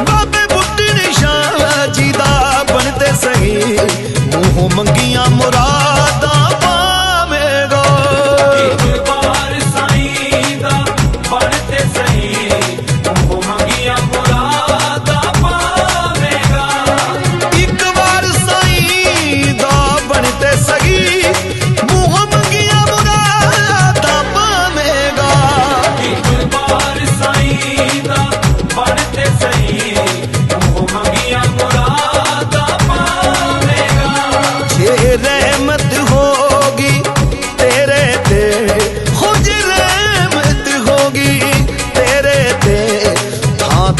ਬਾਬੇ ਬੁੱਢੀ ਜੀ ਦਾ ਬਣਦੇ ਸਹੀ। ਮੂੰਹੋਂ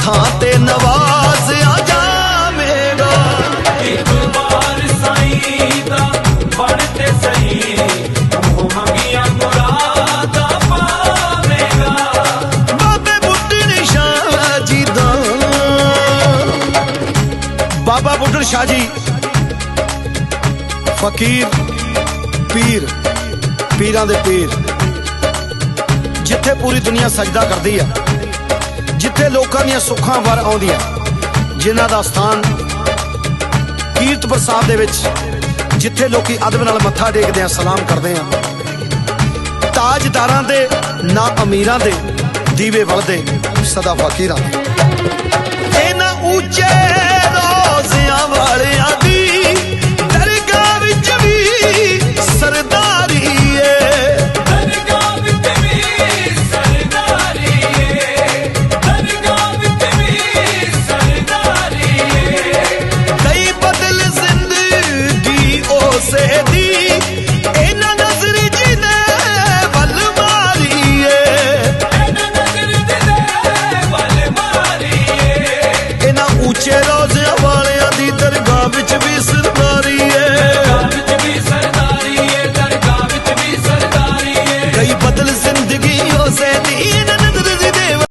ਥਾਂ ਤੇ ਨਵਾਜ਼ ਆ ਜਾਵੇਗਾ। ਇੱਕ ਵਾਰ ਸਾਈਂ ਦਾ ਬਣ ਤੇ ਸਹੀ। ਉਹ ਮੰਗੀਆਂ ਮੁਰਾਦਾਂ ਪਾਵੇਗਾ। ਬਾਬੇ ਬੁੱਢਣ ਸ਼ਾਹ ਜੀ ਦਾ। ਬਾਬਾ ਬੁੱਢਣ ਸ਼ਾਹ ਜੀ ਫਕੀਰ ਪੀਰ ਪੀਰਾਂ ਦੇ ਪੀਰ। ਜਿੱਥੇ ਪੂਰੀ ਦੁਨੀਆ ਸਜਦਾ ਕਰਦੀ ਆ। ਜਿੱਥੇ ਲੋਕਾਂ ਦੀਆਂ ਸੁੱਖਾਂ ਵਰ ਆਉਂਦੀਆਂ। ਜਿਨ੍ਹਾਂ ਦਾ ਸਥਾਨ ਕੀਰਤਪੁਰ ਸਾਹਿਬ ਦੇ ਵਿੱਚ, ਜਿੱਥੇ ਲੋਕੀ ਅਦਬ ਨਾਲ ਮੱਥਾ ਟੇਕਦੇ ਆ, ਸਲਾਮ ਕਰਦੇ ਆ। ਤਾਜਦਾਰਾਂ ਦੇ, ਨਾ ਅਮੀਰਾਂ ਦੇ, ਦੀਵੇ ਵਲਦੇ, ਸਦਾ ਫਕੀਰਾਂ ਦੇ। ਇਹਨਾਂ ਉੱਚੇ